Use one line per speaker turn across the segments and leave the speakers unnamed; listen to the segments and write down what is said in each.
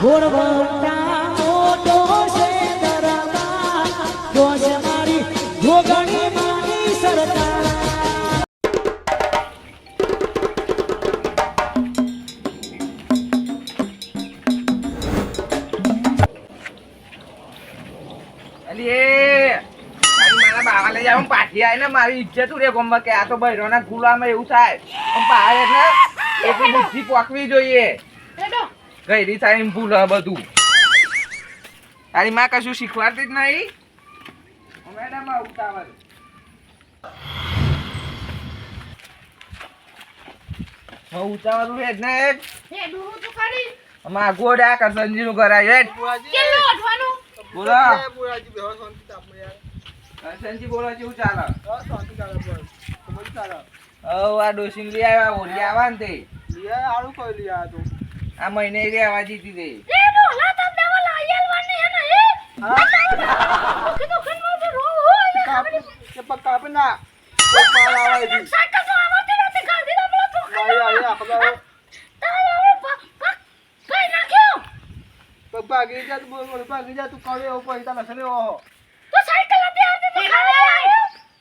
ઘોડવંટા મોટો છે દરબાર જો મારી જોગણી મારી સરકાર
પાછી ઉડે ગોમમાં કે આ તો બૈરોના ગુલામાં એવું થાય. પણ બહાર એટલે એટલી બુદ્ધિ પોકવી જોઈએ. ગઈરી થાય એમ ભૂલ બધું? તારી માં કશું શીખવાડતી જ નહીં? મેડમ ઉતાવળ. હવે એ જ ને હેડ. અમાર ગોડા કરસનજી નું કરાય હેડ. બોલો. કરસનજી બોલો કેવું ચાલે? હવ આ ડોસીને લઈ આવ્યા ઓલી આવવા ને તે. આ મહિને રે આવા જીતી દે હા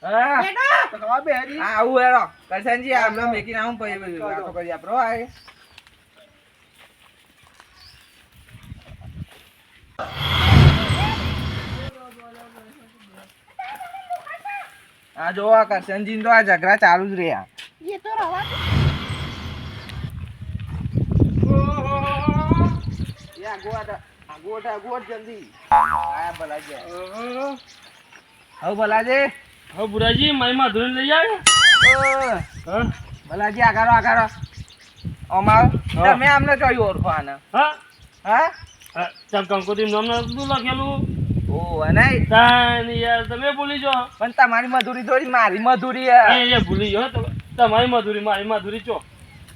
હા. આવું હેરો કરસનજી આપણે મેકીને આવું પછી બધું. વાતો કરી આપણો આ આ જો આ કરશનજી તો આ ઝઘડા ચાલુ જ રહ્યા. એ તો ભલાજી હવે ભલાજી.
હવે બુરાજી મારી માધુરી લઈ આવે
ભલાજી આગારો આગારો અમાર. તમે અમને જોયું ઓળખો આને
હા?
હા
ચાલ કંકોત્રી નામ લખેલું
ઓ નહીં
તાન યાર તમે ભૂલી જો
પણ તમારી મધુરી થોડી મારી મધુરી
એ એ ભૂલી તમે તમારી મધુરી મારી મધુરી ચો.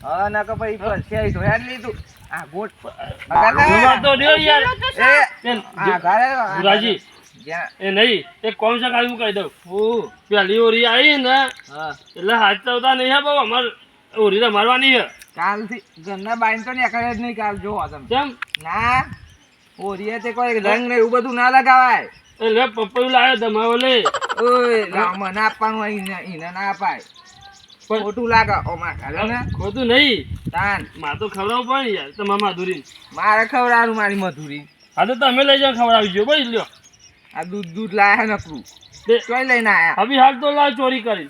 હા નકર પછી પછી તો હેડ લીધું. આ ગોટ
ભૂલવા તો યાર.
એ આ ઘરે
એ નહીં એક કોમ છે કાઢી કહી દઉં.
હું
પેલી ઓરી આવી ને
હા.
એટલે હાથ ચવતા નહીં હે બાબા અમાર ઓરી તો મારવાની હે.
કાલથી ઘરના બાઈન તો નીકળે જ નહીં કાલ જોવા તમે.
કેમ?
ના. ઓરીએ તે કોઈ રંગ ને એવું બધું ના લગાવાય.
એટલે પપ્પા લાવ્યો તમારો લે
ઓય મને આપવાનું હોય એને ના અપાય. ખોટું લાગે ઓમાં હાલો ને.
ખોટું નહીં.
તાન.
માર તો ખવડાવવું પણ યાર તમારા માધુરી
મારે ખવડાવવાનું મારી મધુરી.
હા તો તમે લઈ જાઓ ખવડાવી ગયો ભાઈ લ્યો.
આ દૂધ દૂધ લાયા નકરું. ચોય લઈને આયા.
હવે હાલ તો લાવ ચોરી કરી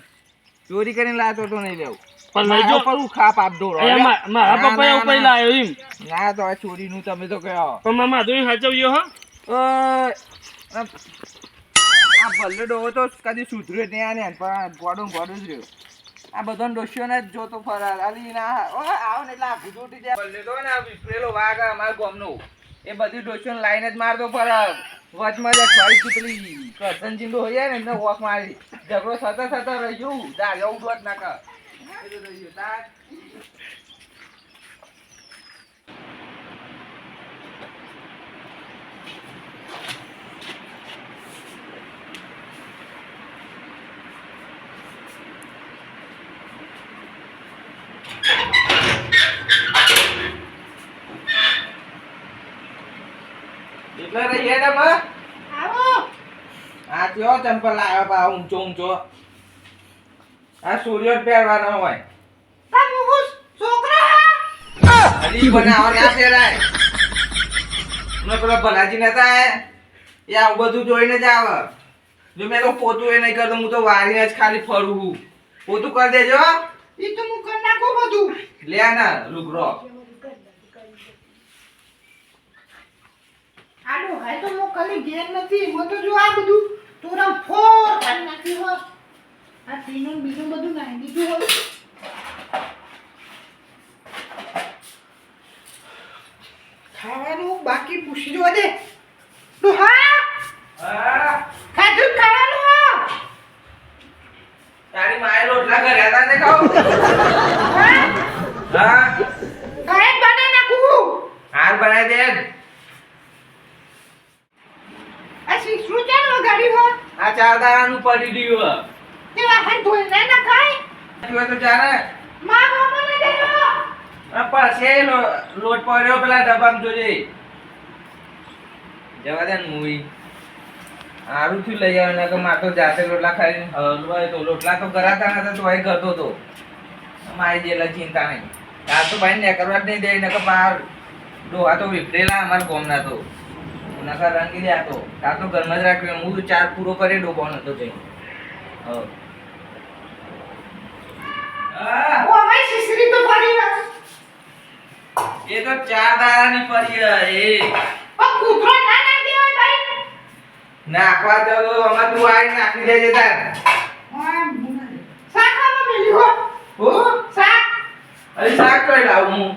ચોરી કરીને લાવતો તો નહીં લેવું.
પણ લઈ જાઓ.
પર ખાપ આપ દોડો
મારા
ના,
પપ્પાએ
ના,
ઉપર એમ.
ના તો આ ચોરીનું તમે તો કહો.
પણ મારા માધુરી સાચવ્યો હા.
આ આ ભલ્લે તો કદી સુધર્યો નહીં આને પણ ગોડો ગોડો જ રહ્યો. આ બધો ડોશીઓને જ જોતો ફરાર. અલી ના આવો ને એટલે જાય. ભલ્લે તો ને વિફરેલો વાઘ અમારા ગામનો. એ બધી ડોશીઓને લાઈને જ મારતો ફરાર. વચમાં જ પેલી કરસનજી નો હોય ને એને વોક મારી. ઝઘડો સતત સતત રહી ગયું. દાળ એવું ના કર. એ તો રહી ગયું. તાર એટલે રહી હેડ અમે આ કયો ચંપલ લાવ્યો પા ઊંચો ઊંચો આ સૂર્ય જ પહેરવાનો હોય. અલી બનાવો ના પહેરાય મેં પેલો ભલાજી નતા એ આવું બધું જોઈને જ આવે. જો મેં તો પોતું એ નહીં કરતો હું તો વારીને જ ખાલી ફરું પોતું કરી દેજો લે ના
હાય તો કલી ઘેર નથી મો તો જો આ બધું તોરમ ફોર. કરી નાખી હો આ તીનું બીજું બધું નાખી દીધું હોય ખાવાનું બાકી પૂછી જો દે તું હા?
હા.
ખાધું ખાવાનું
તારી માએ રોટલા કર્યા હતા ને ખાવ.
હા? કાંઈ બનાવી નાખું.
હાર બનાવી દે.
આ શીશું ચાલ વગાડી હો?
આ ચાર દાડાનું પડી રહ્યું
તે વાહન ધોઈ ના ખાય
હે તો ચાલે.
માં મામા ને દેજો
પાસે લો- લોટ પડ્યો પેલા ડબ્બામાં જોજે. જવા દે ને મૂવી. સારું થયું લઈ આવ્યો કે મારે તો જાતે રોટલા ખાઈ હલવાય તો રોટલા તો કરાતા નતા તો અહીં કરતો તો. મારી જેટલા ચિંતા નહીં. આ તો ભાઈ ને કરવા જ નહીં દે નકર પાર ડોહા તો વિપરેલા અમારા ગોમના તો. નકર રંગી દે આ તો. આ તો ઘરમાં જ રાખ્યો હું તો ચાર પૂરો કરે ડોબો નતો જઈ હવ. હા.
ઓ અમારી શીશરી તો પડી
એ તો ચાર દાડાની હે, એ
પણ કૂતરો ના નાખી દેવાય ભાઈ.
નાખવા તો અમાર તું આઈ નાખી દેજે તાર
શાક ખાવા મેલી હો.
હો
શાક.
અરે શાક કઈ લાવું હું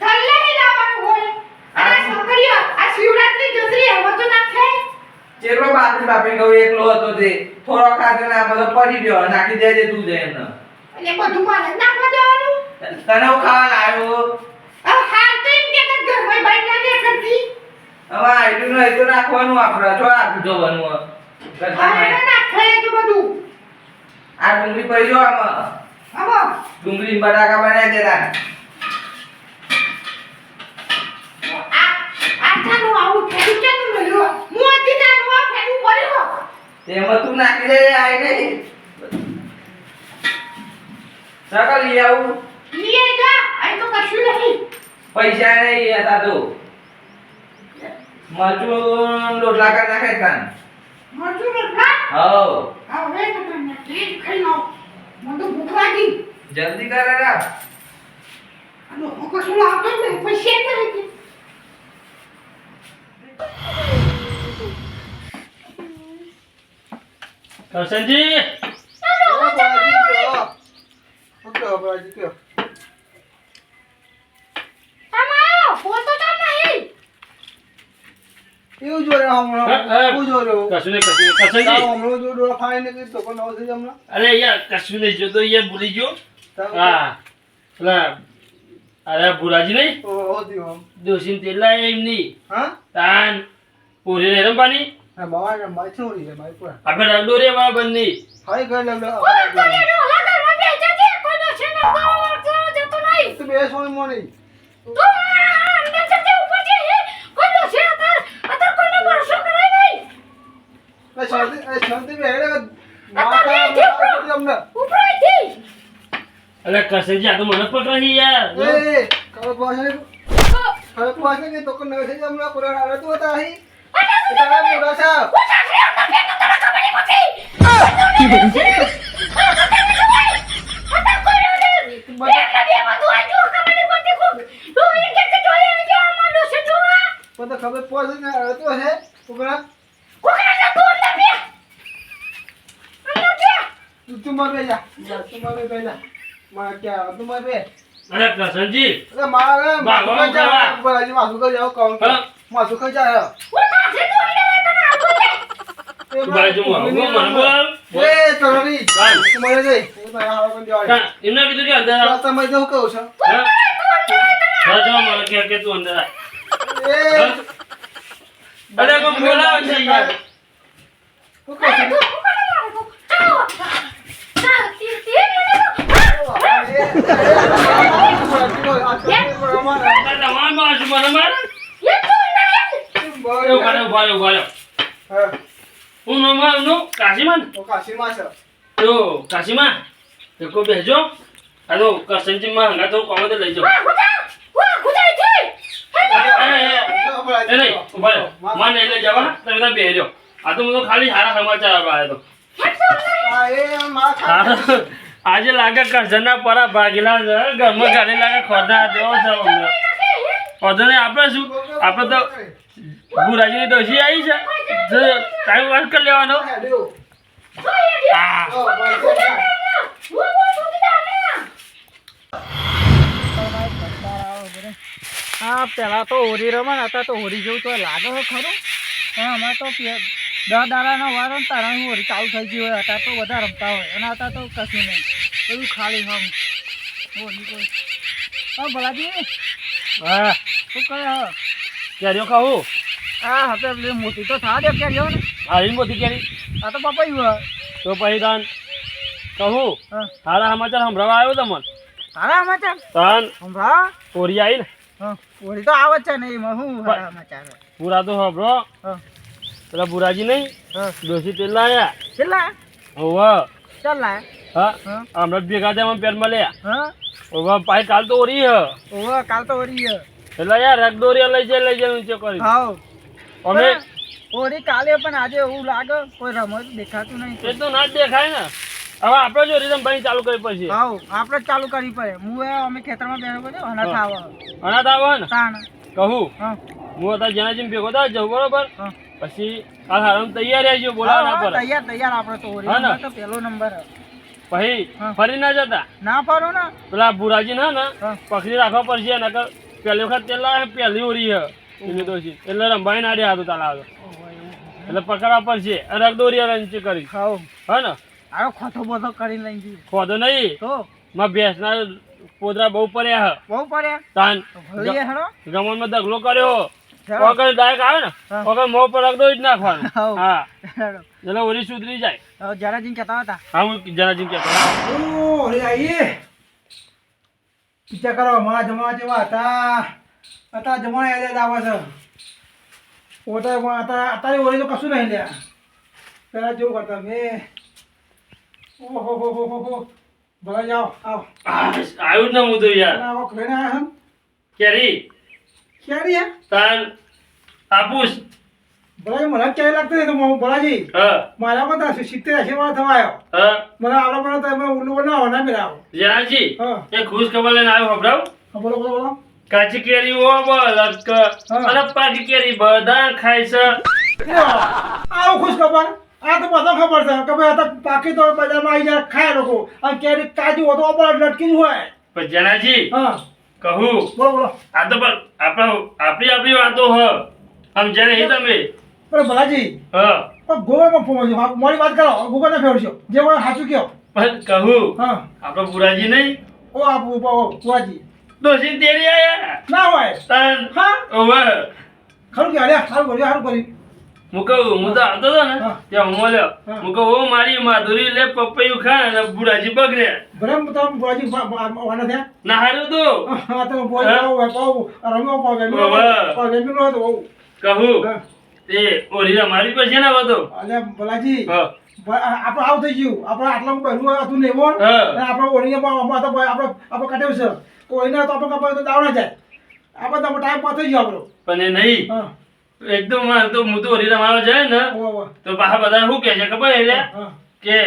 તલ્લે ય લાવવાનું હોય.
આ-
છોકરીઓ, આ શિવરાત્રી જત્રી હવે તો ના થાય.
ચેટલો બાપી બાપી કહું એકલો હતો તે થોડો ખાધો ને આ બધો પડી ગયો નાખી દેજે તું જઈ એમને
એટલે બધું જ નાખવા જવાનું.
તને હું ખાવા લાવ્યો
હાલ તો એમ કે ઘરમાં બાઈ ના દે કરતી.
હવે આઈટમ નો આઈટમ નાખવાનું આપણે છો આપી જવાનું
એને નાખાય તો બધું.
આ ડુંગળી પડી જો આમાં
આમાં
ડુંગળી બટાકા બનાવી દેતા?
હું.
તેમાં તું નાખી દે આઈ નહીં સકલ લઈ આવું
લીએ જા. અહીં તો કશું નહીં.
પૈસા નહીં હતા તો મરચું રોટલા કરી નાખે કાન
મરચું રોટલા.
હવ
આ હવે તો તમને તેજ ખાઈ લઉં. મને તો ભૂખ લાગી.
જલ્દી કરે રા
આનો હું કશું લાવતો નહીં. કરી દે.
કરશનજી
તો ચાલ નહીં.
એવું જો હમણાં.
હા, હા.
એવું જો
કશું નહીં કશું નહીં.
હમણાં જો ડોળા ફાડી ને તો પણ આવશે હમણાં.
અરે યાર કશું નહીં જોતો યાર ભૂલી ગયો. હા. પેલા અરે ભૂલાજી નહીં?
ઓ તેલ
લાય એમ નહીં
હા?
તાન પૂરી ને રમવાની?
હા બાવા ને માઈ છોડી રે માઈ પર
આપણે રગડોરે વાળા બંને.
હાઈ ગઈ લગડે
ઓય, ઘરેનું ઓલા ઘરમાં બેસી જજે. કોઈ દોષે ન ગાવા જતો નહીં.
તું બે સોની મોની
તું અંદર જજે, ઉપર જજે. કોઈ દોષે અત્યારે- અત્યારે કોઈનો ભરોસો કરાય નહીં.
એ શાંતિ એ શાંતિ બે હેડે
આ
માતા
તમે જેવું-
અમને
ઉપર અહીંથી.
અરે કરશનજી આ તો મને પકડી યાર
એ કર પાસે કર પાસે કે તો કે નવે હમણાં કુરાન આવે તો હતા અહીં તારા મોટા સા
હું અંદર આ. તું એ કે કે જોઈ આવજો, આમાં દોષે જોવા.
પણ તો ખબર પડશે ને તો હે કુરાન
કોકને જા તું અંદર બે. અંદર બે.
તું તું મારે જા જા, તું મારે પહેલા જા કે તું મારે
અરે કરશનજી
અરે મારે
મારે
જા
બા,
કઈ જાય
બા.
બરાજી માથું કઈ જાવ કહું
હા.
માથું કઈ જાય
હું સાસરી તોડી તને આપું છે.
તું ભાઈ જો હું મને બોલ
એ તરરી તું મારે એ તો દેવાય
હા, કીધું કે અંદર
આ તમે જો કહું છો?
તને
હા, કે કે તું અંદર. અરે બોલાવે છે યાર.
મારે
માર. હું. નોમાં કાશીમાં? ને? કાશીમાં તે કોઈ બેસજો. આ કરશનજી માં હંગા તો કોમે તો લઈ જાઓ
વાહ, ખુદા. વાહ, ખુદા ઈથી.
એ, એ, એ, એ નહીં ઊભા રહ્યો માને એટલે જવા તમે ત્યાં રહ્યો આ તો હું તો ખાલી સારા સમાચાર આપવા આવ્યો તો આજે લાગે કરજણના પરા ભાગેલા ઘરમાં ઘરે લાગે ખોદા દેવો છે અમને. ખોદો આપણે શું આપણે તો ગુરાજીની ડોશી આવી છે. ટાઈમ વાત કરી લેવાનો. હા
હા પેલા તો હોરી રમે હતા તો હોરી જેવું તો લાગે છે ખરું. હા અમારે તો દસ દાડાનો વાર તારા હોરી ચાલુ થઈ ગઈ હોય અત્યારે તો બધા રમતા હોય. અને અત્યારે તો કશું નહીં. બધું ખાલી હમ. હોરી કોઈ હા ભલાજી?
હા.
શું કરે હા?
કેરીઓ ખાવું?
હા હા તો મોટી તો થા દે કેરીઓ ને.
હારી મોટી કેરી?
આ તો હોય.
તો પછી દાન કહું સારા સમાચાર સંભળાવા આવ્યો તમને?
તારા સમાચાર?
તન
સંભળા
ઓરી આવી ને
હા. હોળી તો આવે છે ને એમાં
પણ-
સમાચાર
પૂરા તો હબરો પેલા બુરાજી નહીં
હા.
ડોસી તેલ આયા
કેટલા?
ઓવા
ચાલ.
હા.
હા.
હમણાં ભેગા થયા પેર મળ્યા.
હા.
ઓવા પાઈ કાલ તો ઓરી હ.
ઓવે કાલ તો ઓરી હ.
એટલે યાર રગદોરી લઈ જાય લઈ જાય ઊંચો કરી.
હાવ
અમે
ઓરી કાલે પણ આજે એવું લાગે કોઈ રમત દેખાતું
એ
નહીં
તો ના દેખાય ને. હવે આપણે જો રીધમ ભાઈ ચાલુ કરી પછી
હાવ આપણે ચાલુ કરી પડે. હું એ અમે ખેતરમાં બેઠો પડ્યો અનાથ
હા. અનાથ આવે ને
તાણ.
કહું?
હું.
અત્યારે જેના જેમ ભેગો થાય જવું બરોબર? પછી કાલ હારમ તૈયાર રહેજો બોલાવા ના
હા, તૈયાર તૈયાર આપણે તો હોળી
હા
તો પહેલો નંબર.
પછી ફરી ના જતા?
ના ફરો ને.
પેલા ભુરાજી ના ને. પકડી રાખવા પડશે નકર પહેલી વખત તેલ લાવે પહેલી ઓરી હે. એટલે રંભાઈ ના રહ્યા હતું તાલા એટલે પકડવા પડશે. રગદોરી રંચ કરી હા ને?
આવો ખોટો બોધો કરી લઈ જઈએ
ખોદો નહીં.
તો?
માં ભેંસના પોદરા બહુ પડ્યા હે.
બહુ પડ્યા?
તાન
ભલીએ ભલીએ
ગમનમાં દગલો કર્યો. વગર ડાયરેક્ટ આવે ને. વગર મોં પર રગદોરી જ નાખવાનું. હા.
હેડો.
ઓરી સુધરી જાય.
જરાજીને કહેતા હતા.
હા હું જનાજી કહેતો
ઓ રે આઈએ. વિચાર કરો મારા જમાના જેવા હતા. અત્યારે જમાના યાદ આવે છે. ઓટા અત્યારે અત્યારે ઓરી તો કશું નહીં લ્યા. પેલા જેવું કરતા મેં. ઓહો ભલે જાઓ આવો
આવ્યું ને હું તો યાર.
આવો હમ
કેરી
ક્યારે યાર
આપુસ.
ભલાજી મને ક્યારે લાગતું નહીં તો હા મારા પણ તો સિત્તેર એસી વાર થવા આવ્યો
હા.
મને આવડો મને તમે ઉલ્લુ બનાવો ના
જનાજી
હા.
એ ખુશ ખબર લઈને આવ્યો હભરાવ
હા, બોલો બોલો બોલો.
કાચી કેરી ઓ બલક અને પાકી કેરી બધા ખાય છે.
આવું ખુશ ખબર આ તો બધા ખબર છે કે ભાઈ આ તો પાકી તો બજારમાં આવી જાય ખાય લોકો. અને ક્યારેક કાજુ હોય તો ઉપર લટકી હોય.
પણ જણાજી
હા.
કહું.
બોલો બોલો.
આ તો પણ આપણા આપણી આપણી વાતો હ. સમજ્યા નહીં તમે.
પણ ભલાજી
હા.
પણ ગોવામાં પહોંચ્યો મારી વાત કરો. ગોગા ના ફેરશો જે હોય સાચું કહો.
પણ કહું.
હા.
આપણો બુરાજી નહીં.
ઓ આપો પુરાજી
દોશી તેરી આયા?
ના હોય.
તાન.
હા?
ઓવર
ખરું કે અરે સારું કર્યું સારું કર્યું.
કહું હું તો આવતો હતો ને. ત્યાં હું મળ્યો. ઓ મારી માધુરી લે પપૈયું ખા અને બુરાજી બગડે
બરાબર તો બુવાજી વાના થયા?
ના હારું તો.
હા તો
હા?
પાવ રમ્યો પાવ
ઓવે.
પાવ હતો બહુ
કહું તે ઓરીરા મારી પર છે ને બધો
અલ્યા બોલાજી
હા.
આપણે આવું થઈ ગયું. આપણે આટલા પહેલું હતું ને એવું આપણે ભાઈ આપણે આપણે કાઢ્યું છે. કોઈને તો આપણે કપાય તો દાવણા જાય. આપણે તો ટાઈમ પાસ થઈ ગયો આપણો.
પણ એ નહીં. એકદમ આમ તો હું તો ઓરી જાય ને. તો પાછા બધા શું કે છે ખબર એટલે કે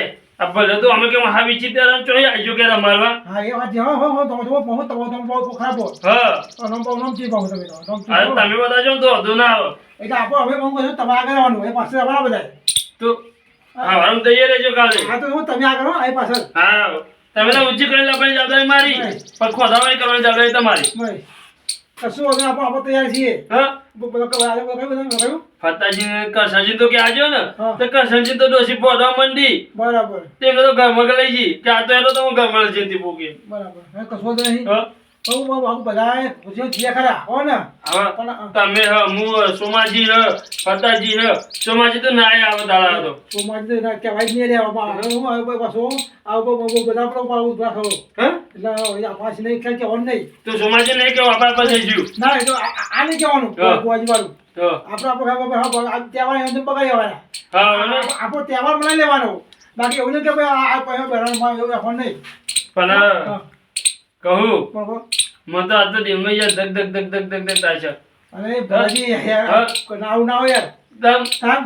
ભલે તો અમે કે હા વિચિત્ર ચોઈ આવજો કે રમાડવા
હા એ વાત હા હા હા તમે તમે બહુ તમે તમે બહુ ખરાબ હા. નમ બહુ નમ ચી બહુ તમે તો. નમ ચી
અરે તમે બધા જો તો વધુ ના આવો.
એટલે આપો હવે બહુ કહો તમે આગળ આવવાનું. એ પાસે આવવા બધા
તો આવવાનું તૈયાર રહેજો કાલે.
હા તો હું તમે આગળ હો એ પાછળ.
હા. તમે તો ઊંચી કરેલા આપણે જવાબદારી મારી. પણ ખોદાવાની કરવાની જવાબદારી તમારી.
કશું હવે આપણે આપણે તૈયાર છીએ.
હા. ફતાજી તો કે આજો ને. તો તો ડોસી પોદા મંડી.
બરાબર.
તો ઘરમાં લઈ જઈ કે આ તો એનો તો હું ઘરમાં જતી પૂકી
બરાબર કશો નહીં.
હા
ખરા હો ને?
તમે હ હું સોમાજી હ ફતાજી હ સોમાજી તો ના આવે દાડા તો.
સોમાજી ના કહેવાય નહીં રહ્યા બાબા હું આવ્યો પાછો આવું બહુ બહુ બધા પણ આવું
ઊભા
એટલે આ પાછી નહીં કઈ કહેવાનું નહીં.
તો સોમાજી નહીં કે આપણા પાસે
ના એ તો આ આ- આ નહીં કહેવાનું
હા.
વાળું આપણા તહેવાર એમ તો આવવાના આ- આપણો તહેવાર બનાવી લેવાનો. બાકી એવું નહીં કે ભાઈ આ- આ એવું રાખવાનું નહીં.
પણ કહું? મને તો આ તો દિલમાં યાર ધક ધક ધક ધક ધક ધક થાય છે.
ભલાજી યાર
હા.
કોઈ આવું ના હોય યાર.
દમ
તાન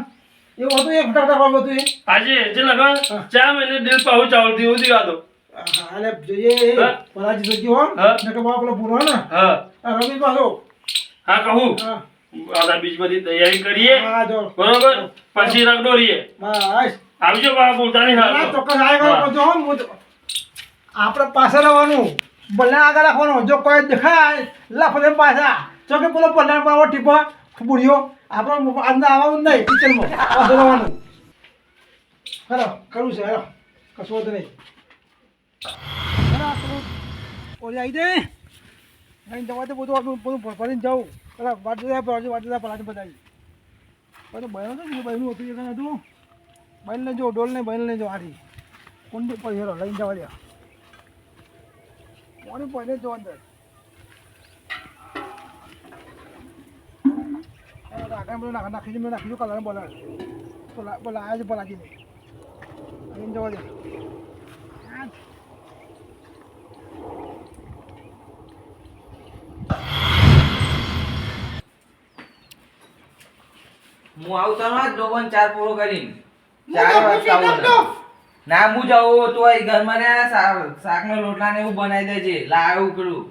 એવું હતું એક ફટાફટ કરવાનું હતું એ?
આજે જે લગન? ચા મહિને દિલ પાહુ ચાવલતી એવું દીવાતો
હા, એટલે જોઈએ. ભલાજી જોજો હો.
ને
કે બાપ પેલો પૂરો ને.
હા.
રમી પાછો.
હા કહું. આધા બીજ બધી તૈયારી કરીએ.
હા
બરોબર? પછી રગડોરીએ
હા
આવજો બા બોલતા હા
ચોક્કસ આ કરો
હા.
તો જો હું તો- આપણે પાસે રહેવાનું ભલે આગળ રાખવાનું જો કોઈ દેખાય લાફો પાછા જો કે પેલો પલ્લા પાવો ટીપો બુઢિયો આપણે અંદર આવવાનું નહીં કિચનમાં રહેવાનું હેલો કરવું છે હેલો કશું વાંધો નહીં ઓલી આવી દે અહીં જવા તો બધું બધું ફરીને જાઉં પેલા વાટલા પર વાટલા પલાટી બતાવી બધું બહેનો તો બહેનું હતું એ હતું બહેન જો ડોલ ને બહેન લઈ જો કુંડી પર હેરો લઈને જવા દે કોની પહેલે જો અંદર. આગળ બધું નાખ- નાખી દીધું, નાખી દીધું કલર બોલર બોલા બોલા આવ્યા છે બોલાજીને આવીને જવા દે.
હું આવતો ને જોબન ચાર પૂરો કરીને. ચાર
પૂછી
આવું. ને. હું જાઉં તો ઘરમાં ને શાક નો લોટલા ને એવું બનાવી દેજે. લાવું કરું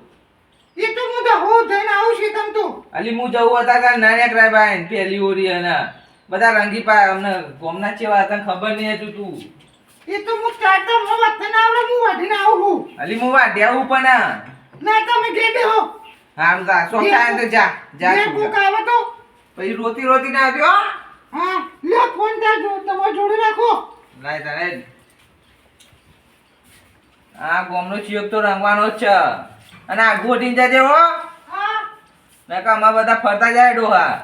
એ તો હું તો હું થઈને આવું છું તમ તો.
અલી હું જવું હતા તાર નાના ભાઈ પેલી ઓરી અને બધા રંગી પા અમને ગોમના ચેવા તને ખબર નહીં હતું તું?
એ તો હું તો હું વાત ના આવડે હું વાઢીને આવું છું.
અલી હું આવું પણ
ના તમે ગેડે હો
આમ જા સો થાય તો જા જા તું.
કોક તો.
પછી રોતી રોતી ના આવ્યો
હા લે ફોન ત્યાં તમારે જોડે રાખો.
લાય તારે. આ ગોમનો ચિયોક તો રંગવાનો જ છે. અને આ ગોઠીને જાજે હો. નકા અમાર બધા ફરતા જાય ડોહા.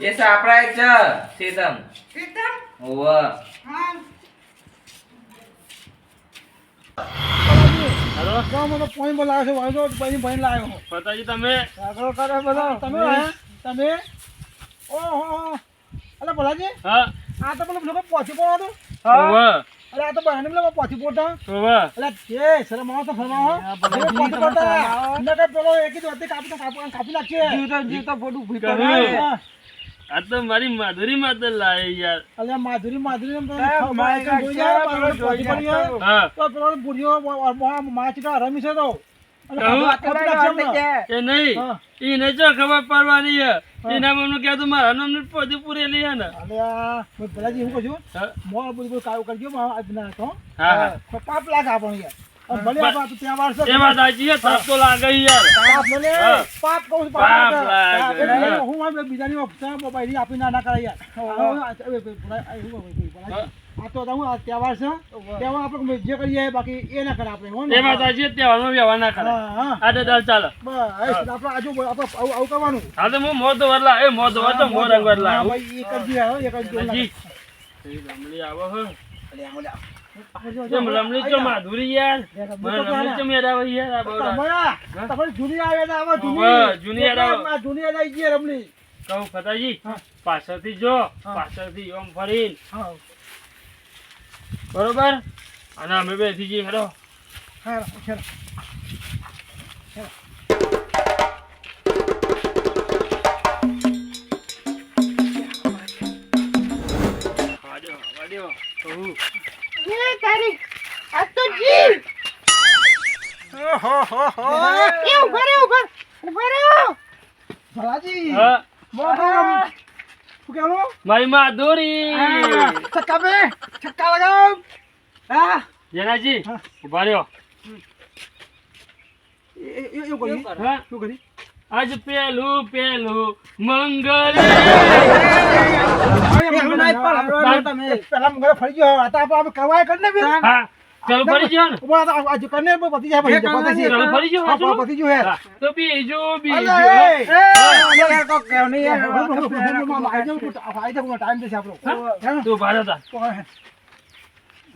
એ સાપડા છે સીતમ
સીતમ
ઓવ
હેલો.
જાઓ મને પોઈન્ટ બોલાવે છે વાંધો ભાઈ ભાઈ લાવ્યો
ફતાજી તમે?
આગળ કરે બધો. તમે? તમે? ઓહો અલે બોલાજી
હા.
આ તો પેલું લોકો પહોંચી પડો અરે આ તો બહાને પેલો પહોંચી પડતા
ઓવે.
અલે જે શરમાવો તો ફરમાવો તમે પોતા. નકર પેલો એકી દોડતી કાપી તો કાપી કાપી નાખીએ.
જીવતો ફોટું ભૂઈ
કહ્યું.
હા.
આ તો મારી માધુરી માતા લાય યાર.
અલે માધુરી માધુરી તો
તો.
તો પેલો બુઢીઓ માચીકા રમી છે તો.
એ નહીં. એને જો ખબર પડવાની હે એના મમ્મી કહેતું મારા નામની પદી પૂરેલી હે ને
અલે આ મેં પેલાજી કહું
હા.
મોં બધું બધું કરજો મારા આ ના તો
હા, હા.
પાપ લાગે આપણને યાર. ભલે
બસ.
આપણે ત્યાં વાર
એ વાત સાચી હે તો લાગે યાર.
પાપ ભલે પાપ કહું
પાપ
પાપ
લાગે.
લાગે એટલે
હા.
હું બીજાની ઓફિસમાં આપી ના ના કરાય યાર. આ- તો હું આ તહેવાર છે. તહેવાર આપણે જે કરીએ બાકી એ ના કરે આપણે હો
એ વાત સાચી તહેવારનો વ્યવહાર ના કરે
હા હા.
આ તો ચાલ ચાલો.
બસ આપણે આજુ આપણે આવું આવું કરવાનું.
હા તો હું મોં વરલા એ મોં તો વરતો રંગ વરલા.
ભાઈ એક જ દી એક જ દી
હજી. આવો હો. જેમ લમડી તો માધુરી યાર. લમડી તો મેરા આવે યાર આ બહુ
તમારા તમારી જૂની આવે જૂની
જૂની આવે.
જૂની આવી ગઈ
કહું ફતાજી પાછળથી જો પાછળથી ઓમ ફરીને. બરોબર? અને અમે બે જઈએ હેડો.
હા ચાલો
વાડ્યો વાડ્યો કહું
એ તારી આ તો જી
ઓહો હો હો.
એ ઊભા રહો ઊભા. ઊભા રહો.
ભલાજી
હા.
મોઢું રમ- શું કહેવાનું?
મારી માં
આ, છક્કા બે છક્કા લગાવ હા
જેનાજી. ઊભા રહ્યો આજ પેલું પેલું
તમે પેલા મંગળ ફરી ગયો આપણે આપણે કવાય કરી ને
હા ચાલો ફરી ગયો ને
આજે કરીને બહુ જાય પછી, પતી
ચાલો ફરી ગયો
હા,
હાચું?
પતી હે.
તો બીજું બીજું
એ, એ,
યાર, કોક કહેવું નહીં, યાર.
હા, હા, હા, હા, હા, આવી જાઉં, આવી જાઉં, ટાઈમ થશે આપણો. હે ને?
તું ભારે હતા
તો, હે.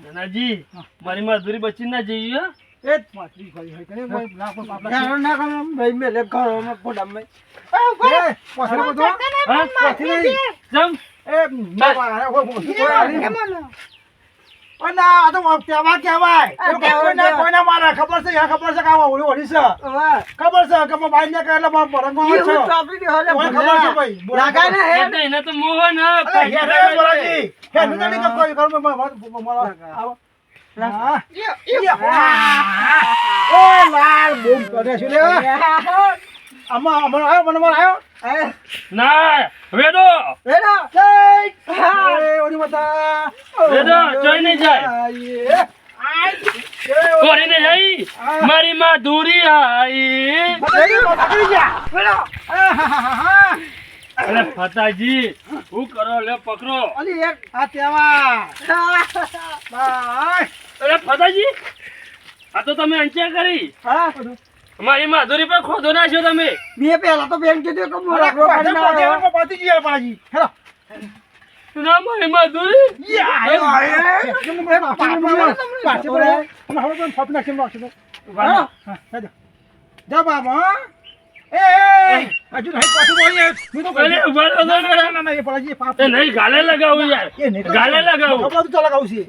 નાનાજી મારી મજૂરી બચી ના જઈએ હો.
એ જ પાછલી ફરી હોય. કરે, લાખ. એ, પાછળ બધો.
હા
પાછી
જમ
એ, ના, આ, કોઈ કોઈ હારી. ઓ ના, આ તો કહેવાય, કહેવાય. એવું કોઈ ના- કોઈ ના મારે. ખબર છે યાર, ખબર છે કે આ ઓલી ઓલી છે. ખબર છે કે ભાઈ ને કહે બા મારા છે. ખબર છે ભાઈ.
લાગા ને, હે?
એને તો મોહન હા,
બોલાજી. હે, તો નહીં કહું, કોઈ ઘરમાં મારા- મારા- આવો. ઓ, લાલ, બૂમ કરે છે લે. આમાં, આમાં આવ્યો, મને માર આવ્યો.
ના વેડો
વેડા.
જય. એ, માતા.
વેદો, જોઈ નહીં જાય.
આઈએ. એ,
જઈ મારી માધુરી આઈ. અરે ફતાજી હું કરો લે પકડો
અલી એક.
આ. બાય.
અરે ફતાજી આ તો તમે અંચ્યા કરી
હા?
મારી માધુરી પર ખોદો નાખ્યો તમે
મેં પહેલા તો બેન કીધું કે
મોરા
કાઢી ના
પતી ગયું પાછી. હેલો.
ના મારી માધુરી
યાર આયો, આયો. કેમ મને પાછળ પડે? પડે. અને હવે ફાફી નાખીને રાખશે તો.
વાહ.
હા, જા. જા બાબા. એ, એ, હજુ નહીં પાછું બોલીએ. હું તો ગલે
ઊભા રહો
ના, ના, એ પડાજી, પાપ.
એ નહીં ગાલે લગાવું યાર
તો-
ગાલે લગાવું
ખબર તો લગાવું છે.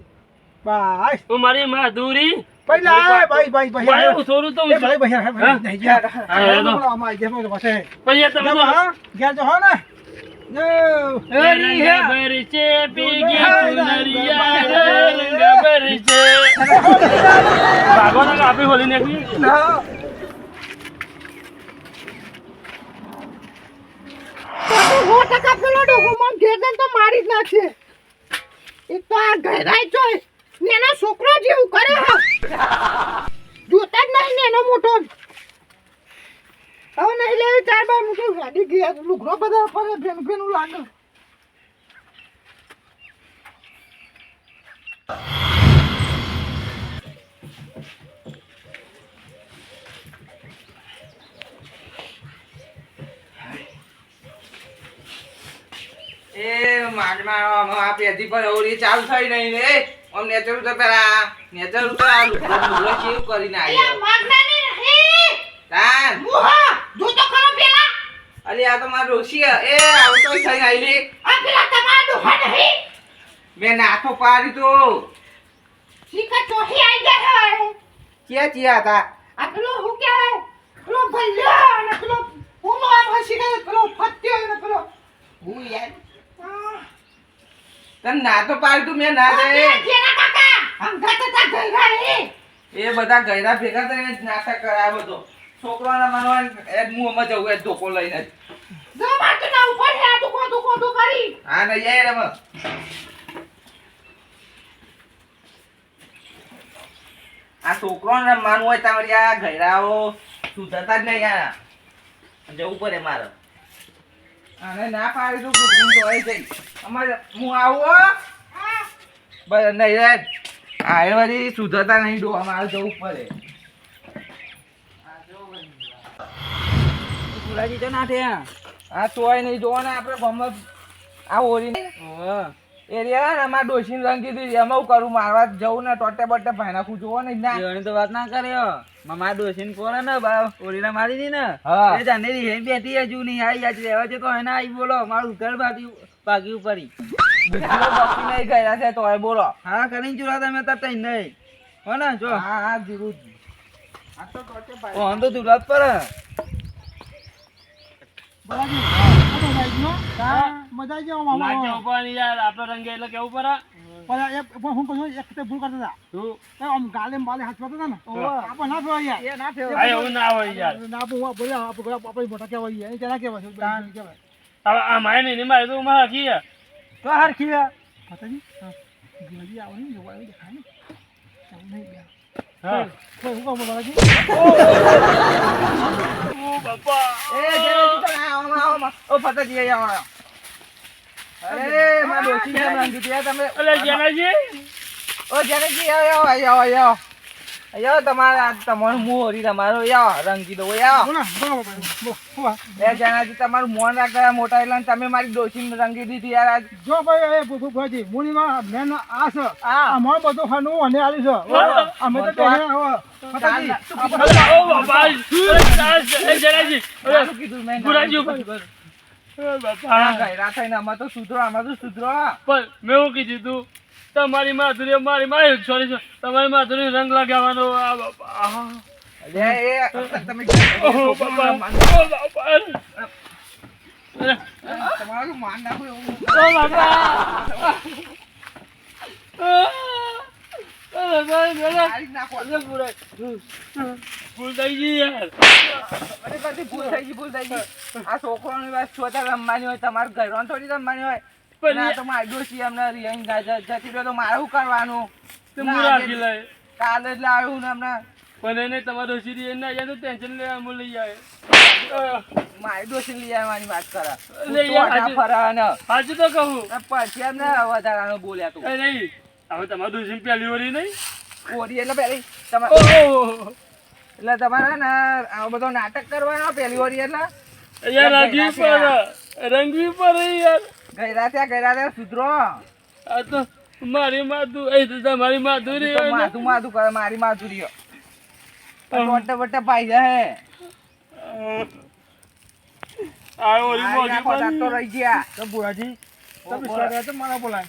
બાય
ઓ મારી માધુરી
પહેલા ભાઈ, ભાઈ, ભાઈ,
ભાઈ થોડું તો
એ ભાઈ, ભાઈ,
હા?
નહીં, જા.
હા, એ તો.
આમાં આવી જાય, પાસે.
પછી તમે
હા? ઘેર જાઓ, હા ને?
આપણી હોલી નીકળી
ના.
સો ટકા પેલો ડોગો મને ઘેર તો મારી જ નાખશે એક તો આ ઘરાય ચોય એનો છોકરો જેવું કરે જોતા જ નહીં એનો મોટો. હવે નહીં લેવી ચાર બાર મૂકી ગાડી ગયા લુગડો બધા પડે ભેન ભેનું લાગે.
એ માગના આ પણ પર ઓરી ચાલુ થઈ નહીં રે. આમ નેચર તો પેલા નેચર તો આ લુગડો કેવું કરીને આવ્યો.
માગનાની નહીં
તાન.
મુહા! જો તો ખરો પેલા.
અલી આ તો મારો હે. એ આવતો થઈ આઈલી
આ પેલા તમારા ડોહા નહીં?
મેં નાથો પાડી તો.
શીખા ચોહી આવી ગયા હે
ક્યાં ચિયા હતા?
આ પેલો શું કહેવાય? પેલો ભલ્યો અને પેલો ઓલો આમ હસી ગયો પેલો ફત્યો અને પેલો હું યાર.
તને ના તો પાડતું મેં ના
આ
દે એ. બધા ગયરા ભેગા થઈને જ નાટક કરાય બધો છોકરાના મનવા એ મુંહમાં જવું એ ધોકો લઈને જ.
ના ઉપર હે દુકો દુકો દુ કરી.
હા ને યાર રમ આ છોકરાને રમવાનું હોય તમારી આ ગયરાઓ સુધરતા જ નહીં યાર. જવું પડે મારે. આને ના પાડી દઉં કુટુંબ તો જઈ અમારે હું આવું હો. બસ નહીં રે. આ એ સુધરતા નહીં જોવા મારે જવું પડે.
ગુલાજી તો ના થયા.
આ તોય નહીં જોવો ને આપણે ગમે આ ઓરી એરિયા ને અમારે ડોશી રંગી દીધી એમાં હું કરું મારવા જવું ને ટોટે બટે ભાઈ નાખું જોવો ને ના.
તો વાત ના કર્યો. મામા ડોસીને પોરે ને બા ઓરીના મારી દી ને એ જાને રી હે બેઠી હજુ નહીં આઈ આજ રહેવા દે તો એને આઈ બોલો મારું ઘર બાકી બાકી ઉપરી
બીજો બાકી નહીં ગયા છે તોય બોલો.
હા કરીને ચૂરા તમે તો તઈ નહીં. હો ને જો.
હા હા જરૂર આ તો કોટે ભાઈ.
ઓન તો તુરત પર.
બરાબર. તો. હા, મજા આવી જાય મામા.
લાગે ઉપાડી યાર આપણો રંગે એટલે કેવું પડે?
પણ એ- પણ હું કહું એક ભૂલ કરતા હતા.
તું
એ આમ ગાલે ને બાલે હાથ હતા ને. આપણે ના થવાય યાર.
એ ના થયો
એવું ના હોય યાર
ના આપણે બોલ્યા, આપણે આપણે મોટા કહેવાય યાર. જરા કહેવાય.
હવે આ મારે નહીં મારે તો મારા કી
તો હરખી હે.
માતાજી, હા. ગુલાબી આવો ને, જોવા દેખાય ને. આવું નહીં બે.
હા
કોઈ હું કહું બાલાજી?
ઓ બાપા
એ જરા તો આવો આવો. ઓ આવો આવો. અરે મારા દોશી ને રંગી દીધા. તમે
અલે જેનાજી?
ઓ જગતજી આવો આવો આવો આવો આવો. તમારે આ તમારું મોરી તમારો યા રંગી દો
વાત.
એ જણાજી તમારું મોન રાખતા મોટા એટલે ને તમે મારી ડોશીને રંગી દીધી યાર આજ.
જો ભાઈ એ ભૂ- ભૂ- ભૂજી, મુનિમાં મેન આ છે.
હા.
અમારું બધું ખાનું અને આલી છે. અમે તો તેને
જેનાજી. તમારી માધુરી મારી મારી સોરી તમારી માધુરી રંગ લગાવવાનો આ બાપા
તમારું માન નાખો એવું નાખો.
ભૂલ થઈ ગઈ યાર.
બધી ભૂલ થઈ ગઈ ભૂલ થઈ ગઈ. આ છોકરાની વાત રમવાની હોય તમારું ઘરમાં થોડી રમવાની હોય?
પણ
તો અમને રિયાઈન જતી રહ્યો તો મારે શું કરવાનું?
તે
કાલે જ લાવ્યું ને અમને
પણ એને તમારો સીરી એને અહીંયા ટેન્શન લેવા હું લઈ આવે
મારી ડોશી લઈ આવવાની વાત કરે.
અરે યાર, આજે-
ફરા ને
સાચું તો કહું.
પછી એમને વધારાનું બોલ્યા તું.
નહીં હવે તમારું દુશ્મન પહેલી વળી નહીં?
ઓરી એટલે પેલી તમારે એટલે તમારે ને આ બધો નાટક કરવાનો પેલી વાર એટલે
યાર રાજી પર રંગવી પર યાર.
ગયરા રાતે ગયરા ત્યાં સુધરો.
આ તો મારી માધુ એ તો તમારી માધુરી.
માથું માથું કરે મારી માથુરીઓ વટ્ટે વટ્ટે પાઈ જાય
આ ઓરી મોજી
પર તો રહી ગયા.
તો બુરાજી તમે
બોલો.
તો મને બોલાય.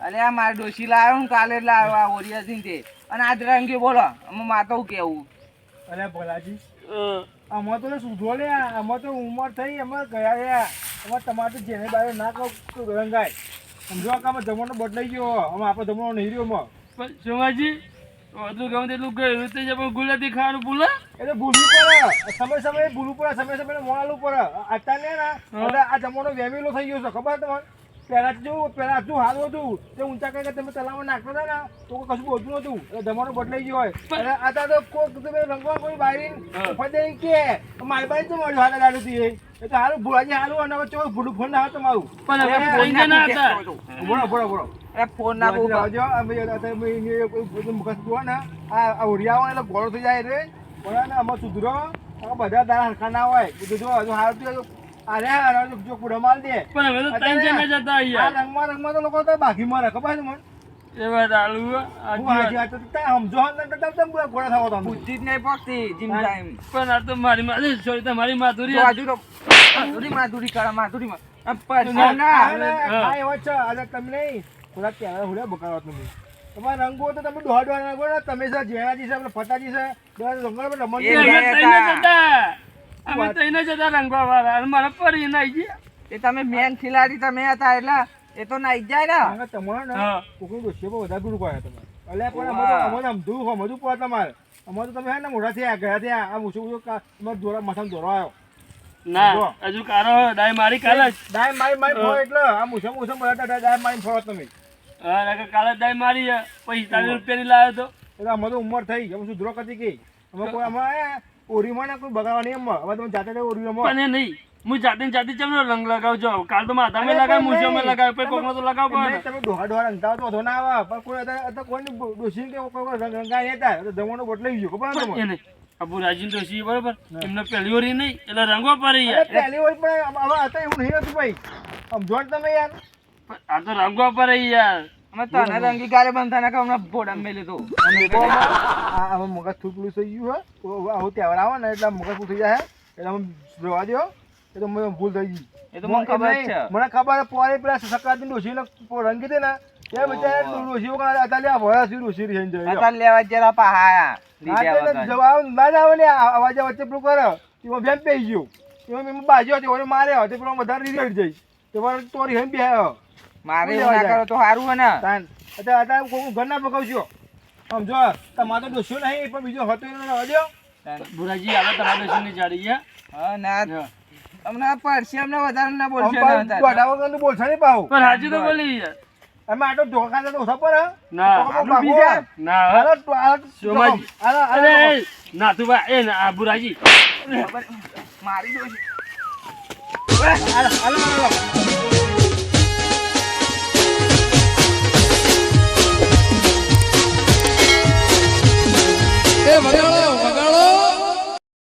અરે આ મારી ડોશી લાવ્યો હું કાલે લાવ્યો આ ઓરિયા સિંહ અને આજ રંગી બોલો. આમાં માતો કેવું?
અરે ભલાજી
અ,
આમાં તો સુધો લે આમાં તો ઉંમર થઈ અમારે ગયા રહ્યા અમારે તમારે તો જેને બારે ના કહું રંગાય સમજો કે આમાં જમવાનો બદલાઈ ગયો અમે આપણો જમવાનો નહીં રહ્યો માં
પણ સોમાજી બધું ગમે તેટલું ગયું તે જ પણ ગુલાબી ખાવાનું ભૂલે?
એટલે ભૂલવું પડે. સમય સમયે ભૂલવું પડે સમય સમયે મોડાલું પડે. અત્યારે ને આ જમવાનો વેમેલો થઈ ગયો છે. ખબર તમને? પહેલા જેવું પહેલા શું સારું હતું. તે ઊંચા કરીને તમે તલાવ નાખતા હતા ને તો કશું બોલતું નતું એટલે જમવાનો બદલાઈ ગયો હોય. અને અત્યારે તો કોક તમે રંગવા કોઈ બારી. ફદે કે મારી બાઈ તો મળ્યું હાલે દાડું થી. એ તો હારું ભૂલાજી હારું અને હવે ચો ભૂલું ફોન ના તમારું
પણ હવે ફોન ના હતા.
બોલો બોલો બોલો
અરે ફોન ના બોલો
આવજો અમે અત્યારે અમે કોઈ બધું મગજ ને આ ઓરિયા હોય એટલે ગોળો થઈ જાય રે. પણ ને આમાં સુધરો આ બધા દાણા હરખા ના હોય. બધું જો હજુ હારું અરે અરે જો- માલ દે.
પણ હવે તો ત્રણ જણા જતા અહીંયા
રંગમાં રંગમાં તો લોકો તો બાકી મારે ખબર મને
એ વાત આલુ
હું. તો ત્યાં સમજો ને તો તમે ઘોડા થાવો તમે
બુદ્ધિ જ નહીં પડતી જીમ ટાઈમ
પણ આ તો મારી મારી સોરી તમારી માધુરી
તો તો માધુરી માધુરી કરે માધુરી માં. આ ના
આ ને એવા છે. આજે તમે નહીં. થોડા કેમેરા હુડ્યા બકાવા તમે. તમારે રંગો તો તમે દોઢ દોઢ રંગો ને તમે છે જેનાજી છે આપણે ફટાજી છે રંગો રમણ
અમે
બે
તઈને જતા અમે તઈને જતા રંગવા વાળા અને મારા પરી નાઈ ગયા.
એ તમે મેન ખિલાડી તમે હતા એટલે એ તો નાઈ જાય ને.
તમારે કોકનું દોષીઓ પર વધારે ગુરુ પડે તમારે. અલ્યા પણ અમારે તો- અમારે તો સમજવું સમજવું પડે તમારે. અમારે તો તમે હે ને મોઢા થયા ગયા થયા આ મૂછું મૂછું તમારે દોરા માથામાં દોરો આવ્યો.
ના હજુ કારો ડાય મારી કાલે
ડાય મારી મારી ફરો એટલે આ મૂછો મૂછો બધા ડાય મારી ફરો તમે.
હા કાલે ડાય મારી છે. પછી ચાલીસ રૂપિયાની લાવ્યો તો.
એટલે અમારું ઉંમર થઈ અમે સુધરો કરતી કે અમે કોઈ અમારે ઓરીમાં ને કોઈ બગાડવા નહીં અમારે હવે તમે જાતે ઓરી રમો
પણ નહીં. હું જાતે જાતે ચમનો રંગ લગાવજો કાલ તો માથામાં લગાવ મૂછોમાં લગાવ પછી કોકનો તો લગાવ પણ
તમે ડોહા ડોહા રંગતા તો તો ના આવે. પણ કોઈ અત્યારે કોઈને ડોસી કે કોઈ રંગ રંગાય નહીં તો જમવાનો બદલાઈ ગયો ખબર
નહીં. અબુ રાજીન દોશી બરોબર? એમને પહેલી ઓરી નહીં એટલે રંગો
પર
યાર
પહેલી વાર પણ હવે અત્યારે એવું નહીં હતું ભાઈ. સમજો તમે યાર.
આ તો રંગવા પર યાર
તને રંગી ગારે બંધા ના હમણાં ભોડા મેલે તો
હવે મગજ થોડું થઈ ગયું હે? આવું તહેવાર આવે ને એટલે મગજ થઈ જાય એટલે અમે જોવા દો એ તો મને ભૂલ થઈ ગઈ.
એ તો મને ખબર છે.
મને ખબર પોરે પેલા સકારાત્મક ડોશીને રંગી દે ને એ બિચારા અત્યારે આ ભોળા સી ડોશી રહી જાય
અત્યારે લેવા જરા પહાયા લીધા
હા,
વગર.
તો જવાબ ના જ આવે ને અવાજ વચ્ચે પેલું કરે એમાં બેન પેઈ ગયો. એમાં બાજુ હતી ઓને માર્યો તે પેલો વધારે રીઝલ્ટ જાય તે વાર તોરી બે
મારે એવું ના કરો તો સારું હોય ને.
અત્યારે અત્યારે કોઈ ઘર ના પકાવજો. સમજો તમારે તો ડોસ્યો નહીં પણ બીજો હતો દ્યો.
ભુરાજી આપણે તમારા દોશીની જાડી ગયા
હા ના. અમને પડશે અમને વધારે ના બોલશે
પાછું વગર તો બોલશે નહીં પાવ
પણ હાજી તો બોલી યાર
અમે તો ઓછા પડે
ના
બીજા?
અરે
ના
તું નાથુભા એ ના ભુરાજી
મારી જોઈ
હાલો, હાલો, હાલો. એ વગાડો વગાડો.